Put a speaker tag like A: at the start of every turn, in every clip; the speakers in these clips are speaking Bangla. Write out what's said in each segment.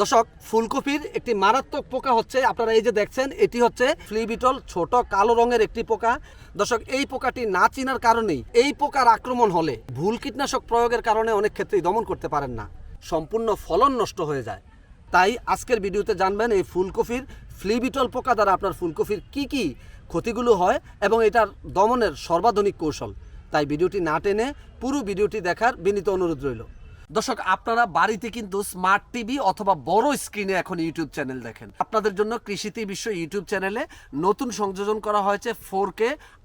A: দর্শক, ফুলকপির একটি মারাত্মক পোকা হচ্ছে, আপনারা এই যে দেখছেন, এটি হচ্ছে ফ্লিবিটল ছোট কালো রঙের একটি পোকা। দর্শক, এই পোকাটি না চিনার কারণেই এই পোকার আক্রমণ হলে ভুল কীটনাশক প্রয়োগের কারণে অনেক ক্ষেত্রেই দমন করতে পারেন না। সম্পূর্ণ ফলন নষ্ট হয়ে যায়। তাই আজকের ভিডিওতে জানবেন এই ফুলকপির ফ্লিবিটল পোকা দ্বারা আপনার ফুলকপির কি কি ক্ষতিগুলো হয় এবং এটার দমনের সর্বাধুনিক কৌশল। তাই ভিডিওটি না টেনে পুরো ভিডিওটি দেখার বিনীত অনুরোধ রইল। দর্শক, আপনারা বাড়িতে কিন্তু স্মার্ট টিভি অথবা বড় স্ক্রিনে এখন ইউটিউব চ্যানেল দেখেন। আপনাদের জন্য কৃষিতে বিশ্ব ইউটিউব চ্যানেলে নতুন সংযোজন করা হয়েছে ফোর কে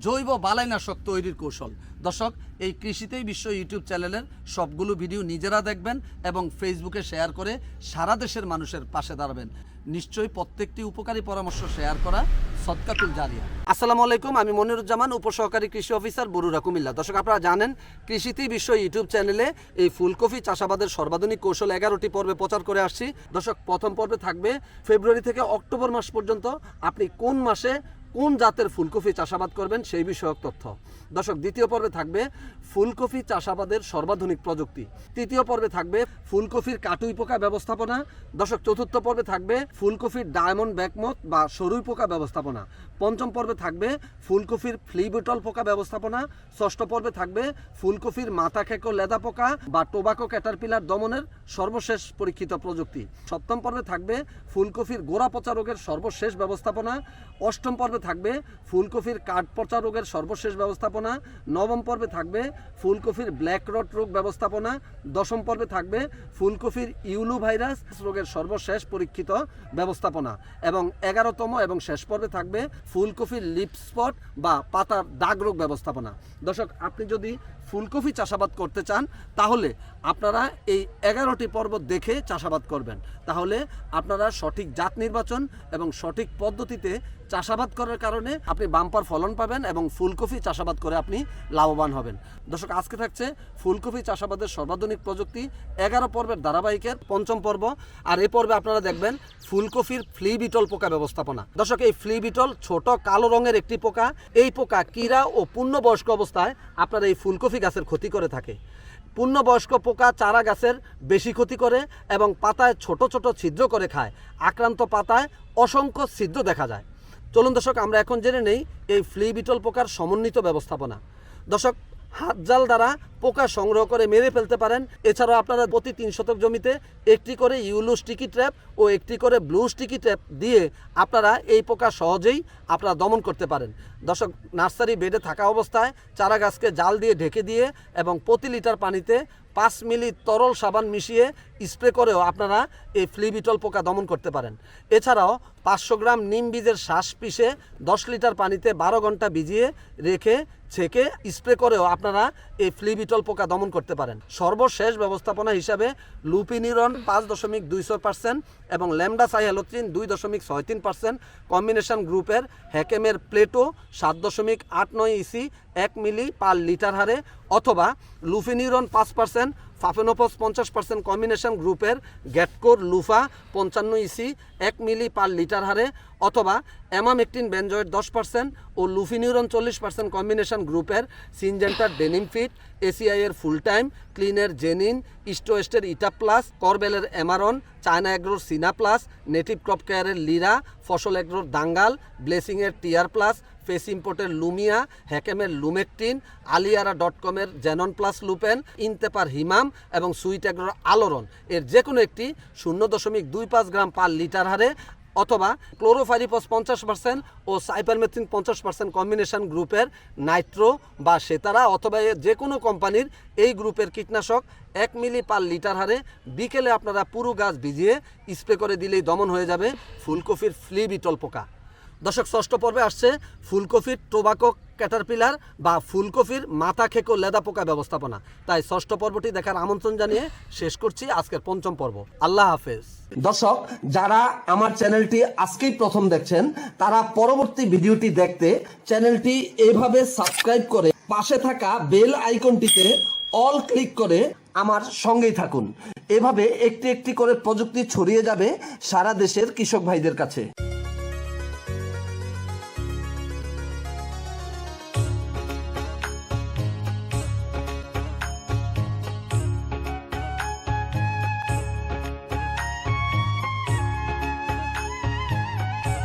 A: জৈব বালাইনাশক তৈরির কৌশল। দর্শক, এই কৃষিতেই বিশ্ব ইউটিউব চ্যানেলের সবগুলো ভিডিও নিজেরা দেখবেন এবং ফেসবুকে শেয়ার করে সারা দেশের মানুষের পাশে দাঁড়াবেন। নিশ্চয়ই প্রত্যেকটি উপকারী পরামর্শ শেয়ার করা সৎকাতুল জারিয়া। আসসালামু আলাইকুম, আমি মনিরুজ্জামান, উপসহকারী কৃষি অফিসার বরুরা কুমিল্লা। দর্শক, আপনারা জানেন, কৃষিতেই বিশ্ব ইউটিউব চ্যানেলে এই ফুলকপি চাষাবাদের সর্বাধুনিক কৌশল এগারোটি পর্বে প্রচার করে আসছি। দর্শক, প্রথম পর্বে থাকবে ফেব্রুয়ারি থেকে অক্টোবর মাস পর্যন্ত। আপনি কোন মাসে কোন জাতের ফুলকপি চাষাবাদ করবেন সেই বিষয়ক তথ্য। দর্শক, দ্বিতীয় পর্বে থাকবে ফুলকপি চাষাবাদের সর্বাধুনিক প্রযুক্তি। তৃতীয় পর্বে থাকবে ফুলকপির কাটুই পোকা ব্যবস্থাপনা। দর্শক, চতুর্থ পর্বে থাকবে ফুলকপির ডায়মন্ড ব্যাকমত বা সরুই পোকা ব্যবস্থাপনা। পঞ্চম পর্বে থাকবে ফুলকপির ফ্লিবিটল পোকা ব্যবস্থাপনা। ষষ্ঠ পর্বে থাকবে ফুলকপির মাথা খেকো লেদা পোকা বা টোবাকো ক্যাটারপিলার দমনের সর্বশেষ পরীক্ষিত প্রযুক্তি। সপ্তম পর্বে থাকবে ফুলকপির গোড়া পচা রোগের সর্বশেষ ব্যবস্থাপনা। অষ্টম পর্বে থাকবে ফুলকপির কাঠ পচা রোগের সর্বশেষ ব্যবস্থাপনা, নবম পর্বে থাকবে ফুলকপির ব্ল্যাক রট রোগ ব্যবস্থাপনা, দশম পর্বে থাকবে ফুলকপির ইউলু ভাইরাস রোগের সর্বশেষ পরীক্ষিত ব্যবস্থাপনা এবং এগারোতম এবং শেষ পর্বে থাকবে ফুলকপির লিপ স্পট বা পাতার দাগ রোগ ব্যবস্থাপনা। দর্শক, আপনি যদি ফুলকপি চাষাবাদ করতে চান, তাহলে আপনারা এই এগারোটি পর্ব দেখে চাষাবাদ করবেন। তাহলে আপনারা সঠিক জাত নির্বাচন এবং সঠিক পদ্ধতিতে চাষাবাদ করার কারণে আপনি বাম্পার ফলন পাবেন এবং ফুলকপি চাষাবাদ করে আপনি লাভবান হবেন। দর্শক, আজকে থাকছে ফুলকপি চাষাবাদের সর্বাধুনিক প্রযুক্তি। এগারো পর্বের ধারাবাহিকের পঞ্চম পর্ব। আর এই পর্বে আপনারা দেখবেন ফুলকপির ফ্লি বিটল পোকা ব্যবস্থাপনা। দর্শক, এই ফ্লি বিটল ছোট কালো রঙের একটি পোকা। এই পোকা কীরা ও পূর্ণবয়স্ক অবস্থায় আপনার এই ফুলকপি গাছের ক্ষতি করে থাকে। পূর্ণবয়স্ক পোকা চারা গাছের বেশি ক্ষতি করে এবং পাতায় ছোট ছোট ছিদ্র করে খায়। আক্রান্ত পাতায় অসংখ্য ছিদ্র দেখা যায়। চলুন দর্শক আমরা এখন জেনে নেই এই ফ্লি বিটল পোকার সমন্বিত ব্যবস্থাপনা। দর্শক হাত জাল দ্বারা পোকা সংগ্রহ করে মেরে ফেলতে পারেন। এছাড়াও আপনারা প্রতি তিন শতক জমিতে একটি করে ইউলু স্টিকি ট্র্যাপ ও একটি করে ব্লু স্টিকি ট্র্যাপ দিয়ে আপনারা এই পোকা সহজেই আপনারা দমন করতে পারেন। দর্শক, নার্সারি বেডে থাকা অবস্থায় চারা গাছকে জাল দিয়ে ঢেকে দিয়ে এবং প্রতি লিটার পানিতে পাঁচ মিলি তরল সাবান মিশিয়ে স্প্রে করেও আপনারা এই ফ্লিবিটল পোকা দমন করতে পারেন। এছাড়াও পাঁচশো গ্রাম নিম বীজের শ্বাস পিষে দশ লিটার পানিতে বারো ঘণ্টা ভিজিয়ে রেখে ছেঁকে স্প্রে করেও আপনারা এই ফ্লিবিটল পোকা দমন করতে পারেন। সর্বশেষ ব্যবস্থাপনা হিসাবে লুপিনিরন পাঁচ দশমিক দুইশো পার্সেন্ট এবং ল্যামডা সাইহ্যালোত্রিন দুই দশমিক ছয় তিন পার্সেন্ট কম্বিনেশন গ্রুপের হ্যাকেমের প্লেটো সাত দশমিক আট নয় ইসি এক মিলি পার লিটার হারে অথবা লুফিনিরন পাঁচ পার্সেন্ট ফাফেনোপস পঞ্চাশ পার্সেন্ট কম্বিনেশন গ্রুপের গ্যাটকোর লুফা পঞ্চান্ন ইসি এক মিলি পার লিটার হারে, অথবা অ্যামামেকটিন বেঞ্জয়েড দশ পার্সেন্ট ও লুফিনিউরন চল্লিশ পার্সেন্ট কম্বিনেশন গ্রুপের সিনজেন্টার ডেনিম ফিট এসিআইয়ের ফুল টাইম ক্লিনের জেনিন ইস্টোয়েস্টের ইটা প্লাস, করবেলের অ্যামারন, চায়না এগ্রোর সিনা প্লাস, নেটিভ ক্রপ কেয়ারের লিরা, ফসল এগ্রোর দাঙ্গাল, ব্লেসিংয়ের টিয়ার প্লাস ফেস ইম্পোর্টের লুমিয়া, হ্যাকেমের লুমেকটিন, আলিয়ারা ডট কমের জেনন প্লাস লুপেন, ইনতেপার হিমাম এবং সুইট এগ্রোর আলোরন। এর যে কোনো একটি শূন্য দশমিক দুই পাঁচ গ্রাম পার লিটার হারে অথবা ক্লোরোফারিপস পঞ্চাশ পার্সেন্ট ও সাইপারমেথিন পঞ্চাশ পার্সেন্ট কম্বিনেশন গ্রুপের নাইট্রো বা সেতারা অথবা যে কোনো কোম্পানির এই গ্রুপের কীটনাশক এক মিলি পার লিটার হারে বিকেলে আপনারা পুরো গাছ ভিজিয়ে স্প্রে করে দিলেই দমন হয়ে যাবে ফুলকপির ফ্লি বিটল পোকা। দর্শক, ষষ্ঠ পর্বে আসছে ফুলকপির টোবাকো ক্যাটারপিলার বা ফুলকপির মাথা খেকো লেদা পোকা ব্যবস্থাপনা। তাই ষষ্ঠ পর্বটি দেখার আমন্ত্রণ জানিয়ে শেষ করছি আজকের পঞ্চম পর্ব। আল্লাহ হাফেজ। দর্শক, যারা আমার চ্যানেলটি আজকেই প্রথম দেখছেন, তারা পরবর্তী ভিডিওটি দেখতে চ্যানেলটি এভাবে সাবস্ক্রাইব করে পাশে থাকা বেল আইকনটিতে অল ক্লিক করে আমার সঙ্গেই থাকুন। এভাবে একটি একটি করে প্রযুক্তি ছড়িয়ে যাবে সারা দেশের কৃষক ভাইদের কাছে।